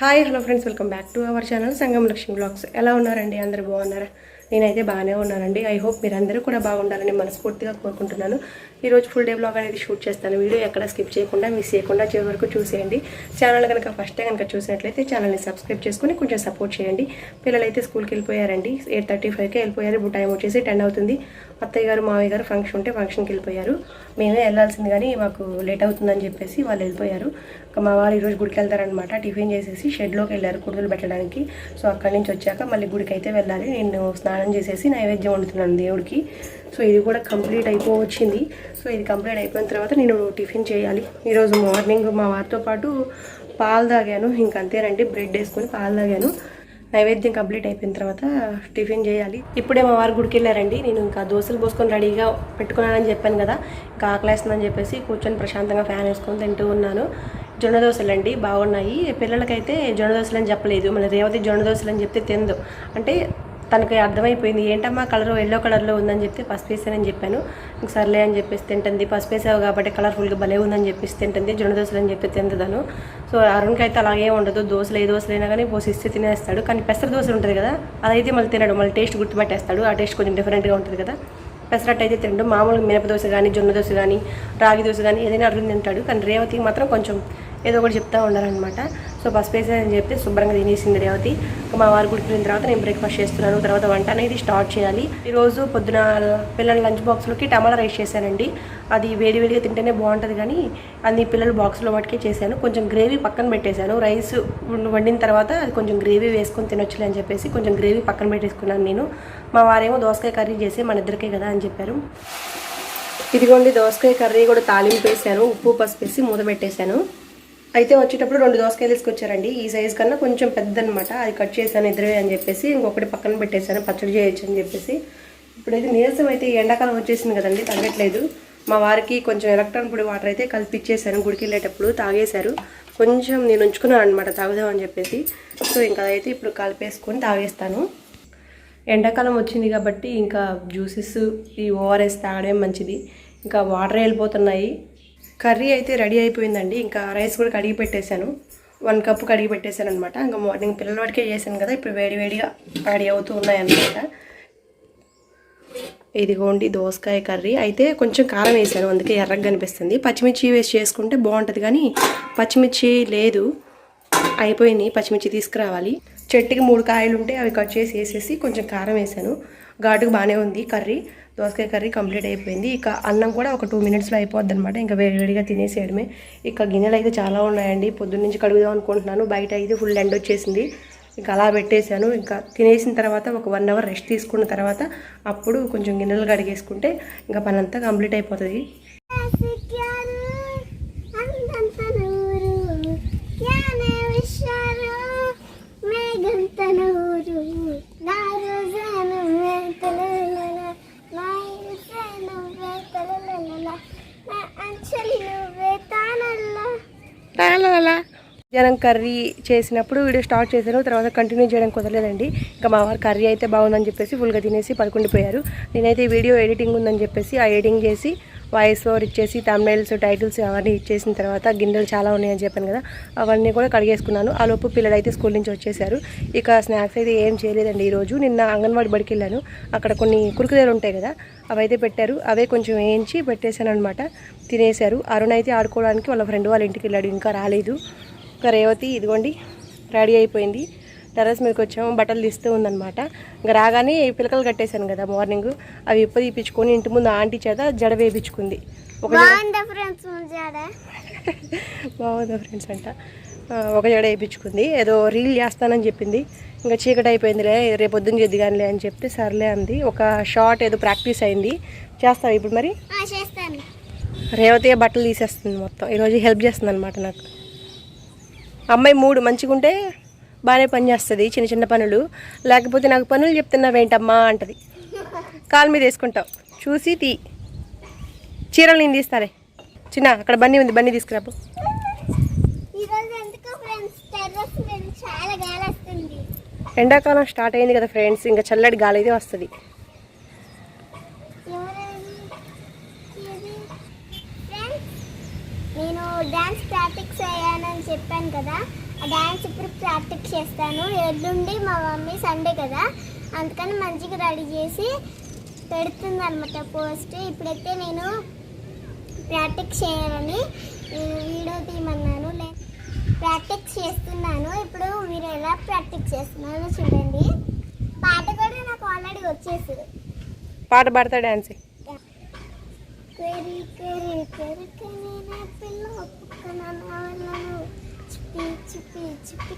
Hi hello friends welcome back to our channel Sangam Lakshmi vlogs. ఎలా ఉన్నారండి? అందరు బాగున్నారా? నేనైతే బాగానే ఉన్నానండి. ఐ హోప్ మీరందరూ కూడా బాగుండాలని మనస్ఫూర్తిగా కోరుకుంటున్నాను. ఈరోజు ఫుల్ డే బ్లాగ్ అనేది షూట్ చేస్తాను. వీడియో ఎక్కడ స్కిప్ చేయకుండా మిస్ చేయకుండా చివరి వరకు చూసేయండి. ఛానల్ కనుక ఫస్ట్ కనుక చూసినట్లయితే ఛానల్ని సబ్స్క్రైబ్ చేసుకుని కొంచెం సపోర్ట్ చేయండి. పిల్లలైతే స్కూల్కి వెళ్ళిపోయారండి. ఎయిట్ థర్టీ ఫైవ్కే వెళ్ళిపోయారు. ఇప్పుడు టైం వచ్చేసి టెన్ అవుతుంది. అత్తయ్య గారు మావయ్య గారు ఫంక్షన్ ఉంటే ఫంక్షన్కి వెళ్ళిపోయారు. మేమే వెళ్ళాల్సింది కానీ మాకు లేట్ అవుతుందని చెప్పేసి వాళ్ళు వెళ్ళిపోయారు. ఇంకా మా వారు ఈరోజు గుడికి వెళ్తారనమాట టిఫిన్ చేసేసి షెడ్లోకి వెళ్ళారు కుడుదలు పెట్టడానికి. సో అక్కడి నుంచి వచ్చాక మళ్ళీ గుడికి అయితే వెళ్ళాలి. నేను స్నానం చేసేసి నైవేద్యం వండుతున్నాను దేవుడికి. సో ఇది కూడా కంప్లీట్ అయిపోవచ్చింది. సో ఇది కంప్లీట్ అయిపోయిన తర్వాత నేను టిఫిన్ చేయాలి. ఈరోజు మార్నింగ్ మా వారితో పాటు పాలు తాగాను. ఇంకంతేనండి బ్రెడ్ వేసుకొని పాలు తాగాను. నైవేద్యం కంప్లీట్ అయిపోయిన తర్వాత టిఫిన్ చేయాలి. ఇప్పుడే మా వారు గుడికి వెళ్ళారండి. నేను ఇంకా దోశలు పోసుకొని రెడీగా పెట్టుకున్నానని చెప్పాను కదా ఇంకా ఆకలేస్తుందని చెప్పేసి కూర్చొని ప్రశాంతంగా ఫ్యాన్ వేసుకొని తింటూ ఉన్నాను. జొన్న దోశలు అండి బాగున్నాయి. పిల్లలకైతే జొన్న దోశలు అని చెప్పలేదు. మన రేవతి జొన్న దోశలు అని చెప్తే తిందు అంటే తనకి అర్థమైపోయింది ఏంటమ్మా కలర్ ఎల్లో కలర్లో ఉందని చెప్తే పసుపు వేసానని చెప్పాను. ఇంక సర్లే అని చెప్పేసి తింటుంది. పసుపు వేసావు కాబట్టి కలర్ఫుల్గా భలే ఉందని చెప్పేసి తింటుంది. జొన్న దోశలు అని చెప్పి తింటుదాను సో అరుణ్కి అయితే అలాగే ఉండదు. దోశలు ఏ దోశలైనా కానీ పోసిస్తే తినేస్తాడు. కానీ పెసర దోశ ఉంటుంది కదా అదైతే మళ్ళీ తినడు. మళ్ళీ టేస్ట్ గుర్తుపట్టేస్తాడు. ఆ టేస్ట్ కొంచెం డిఫరెంట్గా ఉంటుంది కదా. పెసరట్టు అయితే తినడు మామూలుగా మినప దోశ కానీ జొన్న దోశ కానీ రాగి దోశ కానీ ఏదైనా అరుణ్ తింటాడు. కానీ రేవతికి మాత్రం కొంచెం ఏదో ఒకటి చెప్తా ఉండాలన్నమాట. సో బస్ వేసేదని చెప్తే శుభ్రంగా తినేసింది రేవతి. మా వారు గుడికి తర్వాత నేను బ్రేక్ఫాస్ట్ చేస్తున్నాను. తర్వాత వంట అనేది స్టార్ట్ చేయాలి. ఈరోజు పొద్దున పిల్లల లంచ్ బాక్స్లోకి టమాటా రైస్ చేశానండి. అది వేడి వేడిగా తింటేనే బాగుంటుంది కానీ అది పిల్లల బాక్స్లో మటుకే చేశాను. కొంచెం గ్రేవీ పక్కన పెట్టేశాను. రైస్ వండిన తర్వాత అది కొంచెం గ్రేవీ వేసుకొని తినొచ్చులే అని చెప్పేసి కొంచెం గ్రేవీ పక్కన పెట్టేసుకున్నాను నేను. మా వారేమో దోసకాయ కర్రీ చేసి మన ఇద్దరికే కదా అని చెప్పారు. ఇదిగోండి దోసకాయ కర్రీ కూడా తాలింపు వేసాను ఉప్పు పసుపు వేసి మూత పెట్టేశాను. అయితే వచ్చేటప్పుడు రెండు దోసకాయలు తీసుకొచ్చారండి. ఈ సైజ్ కన్నా కొంచెం పెద్ద అనమాట అది కట్ చేశాను ఇద్దరే అని చెప్పేసి ఇంకొకటి పక్కన పెట్టేశాను. పచ్చడి చేయొచ్చు అని చెప్పేసి. ఇప్పుడైతే నీరసం అయితే ఎండాకాలం వచ్చేసింది కదండి తగ్గట్లేదు. మా వారికి కొంచెం ఎలక్ట్రాన్ పొడి వాటర్ అయితే కల్పించేశాను. గుడికి వెళ్ళేటప్పుడు తాగేశారు. కొంచెం నేను ఉంచుకున్నాను అనమాట తాగుదామని చెప్పేసి. సో ఇంకా అయితే ఇప్పుడు కలిపేసుకొని తాగేస్తాను. ఎండాకాలం వచ్చింది కాబట్టి ఇంకా జ్యూసెస్ ఈ ఓఆర్ఎస్ తాగడం మంచిది. ఇంకా వాటర్ వెళ్ళిపోతున్నాయి. కర్రీ అయితే రెడీ అయిపోయిందండి. ఇంకా రైస్ కూడా కడిగి పెట్టేశాను. వన్ కప్ కడిగి పెట్టేశాను అనమాట ఇంకా మార్నింగ్ పిల్లల వాటికే చేశాను కదా ఇప్పుడు వేడి వేడిగా రెడీ అవుతూ ఉన్నాయన్నమాట. ఇదిగోండి దోసకాయ కర్రీ. అయితే కొంచెం కారం వేసాను అందుకే ఎర్రగా కనిపిస్తుంది. పచ్చిమిర్చి వేసి చేసుకుంటే బాగుంటుంది కానీ పచ్చిమిర్చి లేదు. అయిపోయినాయి పచ్చిమిర్చి తీసుకురావాలి. చెట్టుకి మూడు కాయలు ఉంటే అవి కట్ చేసి వేసేసి కొంచెం కారం వేసాను ఘాటుకు బాగానే ఉంది కర్రీ. దోసకాయ కర్రీ కంప్లీట్ అయిపోయింది. ఇక అన్నం కూడా ఒక టూ మినిట్స్లో అయిపోద్ది అనమాట ఇంకా వేడివేడిగా తినేసేయడమే. ఇక గిన్నెలు అయితే చాలా ఉన్నాయండి. పొద్దున్న నుంచి కడుగుదాం అనుకుంటున్నాను. బయట అయితే ఫుల్ ఎండ్ వచ్చేసింది. ఇంకా అలా పెట్టేశాను. ఇంకా తినేసిన తర్వాత ఒక వన్ అవర్ రెస్ట్ తీసుకున్న తర్వాత అప్పుడు కొంచెం గిన్నెలు కడిగేసుకుంటే ఇంకా పనంతా కంప్లీట్ అయిపోతుంది. మధ్యాహ్నం కర్రీ చేసినప్పుడు వీడియో స్టార్ట్ చేశాను తర్వాత కంటిన్యూ చేయడం కుదరలేదండి. ఇంకా మా వారు కర్రీ అయితే బాగుందని చెప్పేసి ఫుల్గా తినేసి పడుకుండిపోయారు నేనైతే వీడియో ఎడిటింగ్ ఉందని చెప్పేసి ఆ ఎడిటింగ్ చేసి వాయిస్ ఓవర్ ఇచ్చేసి తమిళస్ టైటిల్స్ అవన్నీ ఇచ్చేసిన తర్వాత గిన్నెలు చాలా ఉన్నాయని చెప్పాను కదా అవన్నీ కూడా కడిగేసుకున్నాను. ఆ లోపు పిల్లలు అయితే స్కూల్ నుంచి వచ్చేసారు. ఇక స్నాక్స్ అయితే ఏం చేయలేదండి ఈరోజు నిన్న అంగన్వాడి బడికి వెళ్ళాను. అక్కడ కొన్ని కురుకుదేలు ఉంటాయి కదా అవైతే పెట్టారు. అవే కొంచెం వేయించి పెట్టేశాను అనమాట తినేశారు. అరుణ్ అయితే ఆడుకోవడానికి వాళ్ళ ఫ్రెండ్ వాళ్ళ ఇంటికి వెళ్ళాడు. ఇంకా రాలేదు. ఇంకా రేవతి ఇదిగోండి రెడీ అయిపోయింది. టెర్రస్ మీదకి వచ్చాము బట్టలు తీస్తూ ఉందన్నమాట. ఇంకా రాగానే పిలకలు కట్టేశాను కదా మార్నింగ్. అవి ఇప్ప తీపించుకొని ఇంటి ముందు ఆంటీ చేత జడ వేయించుకుంది ఒక బాగుందా ఫ్రెండ్స్ అంట. ఒక జడ వేయించుకుంది ఏదో రీల్ చేస్తానని చెప్పింది. ఇంకా చీకటి అయిపోయిందిలే రేపు పొద్దున్న చేద్ది కానిలే అని చెప్తే సర్లే అంది. ఒక షార్ట్ ఏదో ప్రాక్టీస్ అయింది. చేస్తావు ఇప్పుడు మరి? రేవతి బట్టలు తీసేస్తుంది మొత్తం. ఈరోజు హెల్ప్ చేస్తుంది అనమాట నాకు. అమ్మాయి మూడు మంచిగా ఉంటే బాగానే పని చేస్తుంది చిన్న చిన్న పనులు. లేకపోతే నాకు పనులు చెప్తున్నావేంటమ్మా అంటది. కాలు మీద వేసుకుంటావు. చూసి తీ. చీరలు నేను తీస్తాలే. చిన్న అక్కడ బన్నీ ఉంది బన్నీ తీసుకురాపు. ఎండాకాలం స్టార్ట్ అయింది కదా ఫ్రెండ్స్ ఇంకా చల్లటి గాలి అయితే వస్తుంది ఎవరది ఇది ఫ్రెండ్స్ నేను డ్యాన్స్ ప్రాక్టీస్ అయ్యానని చెప్పాను కదా. ఆ డ్యాన్స్ ఇప్పుడు ప్రాక్టీస్ చేస్తాను. ఎల్లుండి మా మమ్మీ సండే కదా. అందుకని మంచిగా రెడీ చేసి పెడుతుంది అనమాట పోస్ట్ ఇప్పుడైతే నేను ప్రాక్టీస్ చేయాలని వీడియో తీయమన్నాను. లే ప్రాక్టీస్ చేస్తున్నాను. ఇప్పుడు మీరు ఎలా ప్రాక్టీస్ చేస్తున్నారో చూడండి. పాట కూడా నాకు ఆల్రెడీ వచ్చేసింది. పాట పాడతా డ్యాన్స్ కరి కరి కరకని నా పిల్ల పుక్కన నా వల్లను చిప్పి చిప్పి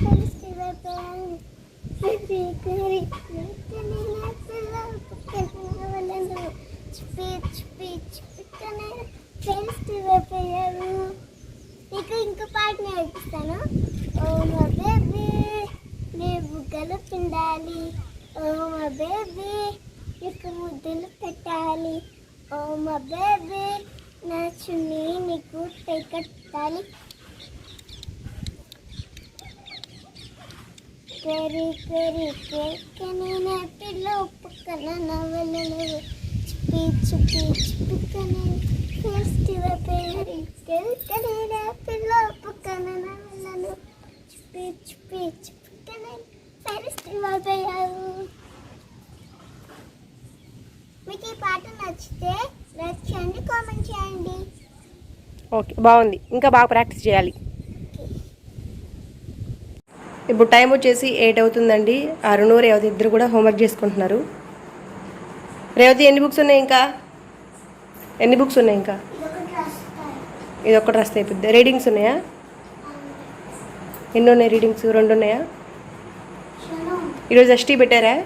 కలిసి వైపోయాను కరి కరి కరకని నా పిల్ల ఒప్పుకన నా వల్లను చిప్పి చిప్పి చిప్పికని కలిసి వైపోయాను నీకు ఇంకో పాట నేర్పిస్తాను. ఓ మా బేబీ నీ బుగ్గలు పిండాలి ఓ మా బేబీ నీకు ముద్దులు పెట్టాలి. ఓ మా బేబీ నా చున్నీ నీకు కట్టాలి కరి కరి కేకని నా పిల్ల పక్కన నవలలు చిప్పి చిప్పి చిప్పికని ఫెస్టివల్ పేరు కరి నా పిల్ల పక్కన నవలలు చిప్పి చిప్పి చిప్పికని ఫెస్టివల్ పేరు మీకు ఈ పాట నచ్చితే లైక్ చేయండి కామెంట్ చేయండి. ఓకే బాగుంది. ఇంకా బాగా ప్రాక్టీస్ చేయాలి. ఇప్పుడు టైం వచ్చేసి ఎయిట్ అవుతుందండి. అరుణు రేవతి ఇద్దరు కూడా హోంవర్క్ చేసుకుంటున్నారు. రేవతి ఎన్ని బుక్స్ ఉన్నాయి ఇంకా? ఎన్ని బుక్స్ ఉన్నాయి ఇంకా? ఇది ఒక్కటి రాస్తే అయిపోద్ది రీడింగ్స్ ఉన్నాయా? ఎన్ని ఉన్నాయి రీడింగ్స్? రెండు ఉన్నాయా? ఈరోజు ఎస్టీ పెట్టారా?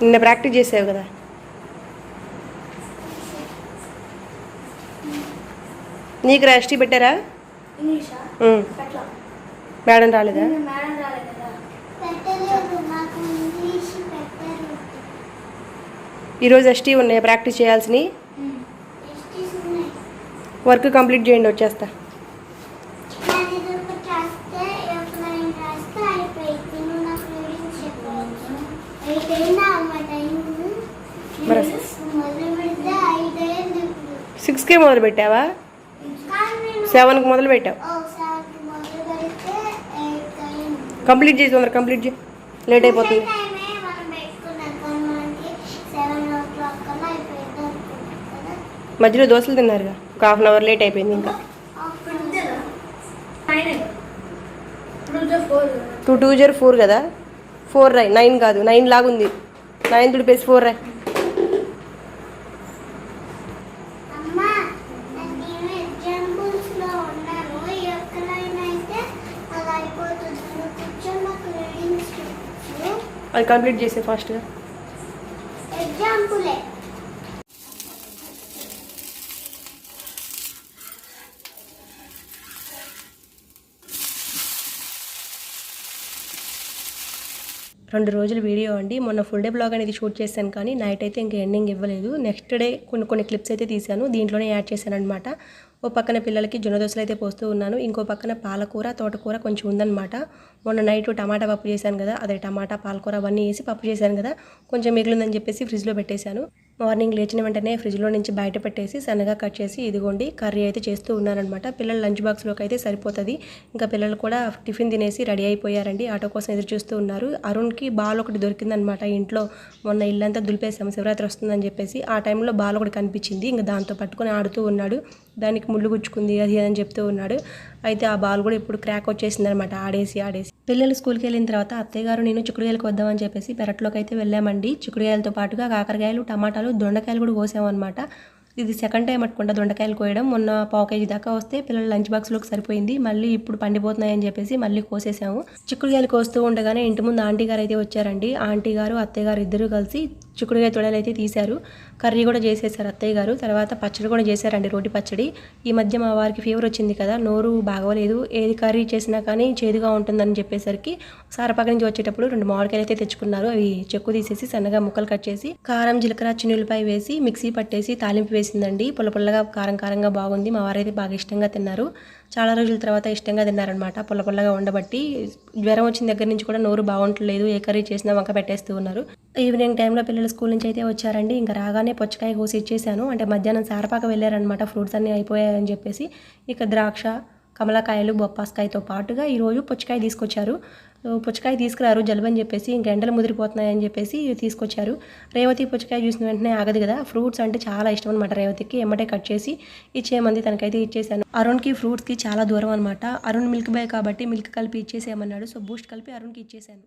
నిన్న ప్రాక్టీస్ చేసావు కదా. నీకు రా ఎస్టీ పెట్టారా. మేడం రాలేదా? ఈరోజు ఎస్టీ ఉన్నాయి ప్రాక్టీస్ చేయాల్సినవి? వర్క్ కంప్లీట్ చేయండి వచ్చేస్తా నేను ఇదొకటి రాస్తే ఎప్పుడైనా రాస్తే అయిపోయింది నువ్వు నాకు రీడింగ్స్ చెప్పవచ్చు అయిపోయిందా అమ్మ టైం మరి- మొదలు పెడితే ఐదైంది ఇప్పుడు సిక్స్కే మొదలు పెట్టావా సెవెన్కి మొదలు పెట్టావు కంప్లీట్ చేసి తొందర కంప్లీట్ చేయి. లేట్ అయిపోతుంది. మధ్యలో దోశలు తిన్నారుగా. ఒక హాఫ్ అన్ అవర్ లేట్ అయిపోయింది ఇంకా. టూ టూ జీరో ఫోర్ కదా? ఫోర్ రాయ్. నైన్ కాదు. నైన్ లాగుంది. నైన్ తుడిపేసి ఫోర్ రాయ్ అమ్మా నేను ఎగ్జాంపుల్స్లో ఉన్నాను ఎక్కడైనా అయితే అలా అయిపోతుంది నువ్వు కూర్చొని నాకు రీడింగ్స్ చెప్పు అది కంప్లీట్ చేసే ఫాస్ట్గా రెండు రోజుల వీడియో అండి. మొన్న ఫుల్ డే బ్లాగ్ అనేది షూట్ చేశాను కానీ నైట్ అయితే ఇంకా ఎండింగ్ ఇవ్వలేదు. నెక్స్ట్ డే కొన్ని కొన్ని క్లిప్స్ అయితే తీశాను. దీంట్లోనే యాడ్ చేశాను అనమాట ఓ పక్కన పిల్లలకి జొన్నదోసలు అయితే పోస్తూ ఉన్నాను. ఇంకో పక్కన పాలకూర తోటకూర కొంచెం ఉందన్నమాట. మొన్న నైట్ టమాటా పప్పు చేశాను కదా అదే టమాటా పాలకూర అవన్నీ వేసి పప్పు చేశాను కదా కొంచెం మిగిలిందని చెప్పేసి ఫ్రిడ్జ్లో పెట్టేశాను. మార్నింగ్ లేచిన వెంటనే ఫ్రిడ్జ్లో నుంచి బయట పెట్టేసి సన్నగా కట్ చేసి ఇదిగోండి కర్రీ అయితే చేస్తూ ఉన్నారనమాట పిల్లలు లంచ్ బాక్స్లోకి అయితే సరిపోతుంది. ఇంకా పిల్లలు కూడా టిఫిన్ తినేసి రెడీ అయిపోయారండి. ఆటో కోసం ఎదురు చూస్తూ ఉన్నారు. అరుణ్కి బాల్ ఒకటి దొరికిందనమాట ఇంట్లో. మొన్న ఇల్లంతా దులిపేసాము. శివరాత్రి వస్తుందని చెప్పేసి ఆ టైంలో బాల్ ఒకటి కనిపించింది. ఇంకా దాంతో పట్టుకొని ఆడుతూ ఉన్నాడు. దానికి ముళ్ళు గుచ్చుకుంది అది అని చెప్తూ ఉన్నాడు. అయితే ఆ బాల్ కూడా ఇప్పుడు క్రాక్ వచ్చేసింది అనమాట ఆడేసి ఆడేసి. పిల్లలు స్కూల్కి వెళ్ళిన తర్వాత అత్తయ్య గారు నేను చిక్కుడుకాయలకు వద్దామని చెప్పేసి పెరట్లోకి అయితే వెళ్ళామండి. చిక్కుడుకాయలతో పాటుగా కాకరకాయలు టమాటాలు దొండకాయలు కూడా కోసామన్నమాట ఇది సెకండ్ టైం అట్టుకుంటా దొండకాయలు కోయడం. మొన్న పావు కేజీ దాకా వస్తే పిల్లల లంచ్ బాక్స్లోకి సరిపోయింది. మళ్ళీ ఇప్పుడు పండిపోతున్నాయని చెప్పేసి మళ్ళీ కోసేసాము. చిక్కుడుకాయలు కోస్తూ ఉండగానే ఇంటి ముందు ఆంటీ గారు అయితే వచ్చారండి. ఆంటీ గారు అత్తయ్య గారు ఇద్దరు కలిసి చిక్కుడుకాయ తొడలు అయితే తీశారు. కర్రీ కూడా చేసేసారు అత్తయ్య గారు. తర్వాత పచ్చడి కూడా చేశారండి రోటి పచ్చడి. ఈ మధ్య మా వారికి ఫీవర్ వచ్చింది కదా నోరు బాగోలేదు. ఏది కర్రీ చేసినా కానీ చేదుగా ఉంటుందని చెప్పేసరికి సారపాక నుంచి వచ్చేటప్పుడు రెండు మామిడికాయలు అయితే తెచ్చుకున్నారు. అవి చెక్కు తీసేసి సన్నగా ముక్కలు కట్ చేసి కారం జీలకర్ర చిన్నులపై వేసి మిక్సీ పట్టేసి తాలింపు వేసిందండి. పుల్ల పుల్లగా కారం కారంగా బాగుంది. మా వారైతే బాగా ఇష్టంగా తిన్నారు. చాలా రోజుల తర్వాత ఇష్టంగా తిన్నారనమాట పుల్ల పుల్లగా ఉండబట్టి జ్వరం వచ్చిన దగ్గర నుంచి కూడా నోరు బాగుంటలేదు. ఏ కర్రీ చేసినా వంక పెట్టేస్తూ ఉన్నారు. ఈవినింగ్ టైంలో పిల్లలు స్కూల్ నుంచి అయితే వచ్చారండి. ఇంకా రాగానే పుచ్చకాయ కోసి ఇచ్చేసాను. అంటే మధ్యాహ్నం సారపాక వెళ్ళారనమాట ఫ్రూట్స్ అన్నీ అయిపోయాయని చెప్పేసి ఇక ద్రాక్ష కమలకాయలు బొప్పాస్కాయతో పాటుగా ఈరోజు పుచ్చకాయ తీసుకొచ్చారు. పుచ్చకాయ తీసుకురారు జలుబని చెప్పేసి ఇంక ఎండలు ముదిరిపోతున్నాయని చెప్పేసి తీసుకొచ్చారు. రేవతి పుచ్చకాయ చూసిన వెంటనే ఆగదు కదా. ఫ్రూట్స్ అంటే చాలా ఇష్టం అనమాట రేవతికి. ఎమ్మటే కట్ చేసి ఇచ్చేయమంది తనకైతే ఇచ్చేసాను. అరుణ్కి ఫ్రూట్స్కి చాలా దూరం అనమాట అరుణ్ మిల్క్ బాయ్ కాబట్టి మిల్క్ కలిపి ఇచ్చేసేయమన్నాడు. సో బూస్ట్ కలిపి అరుణ్కి ఇచ్చేసాను.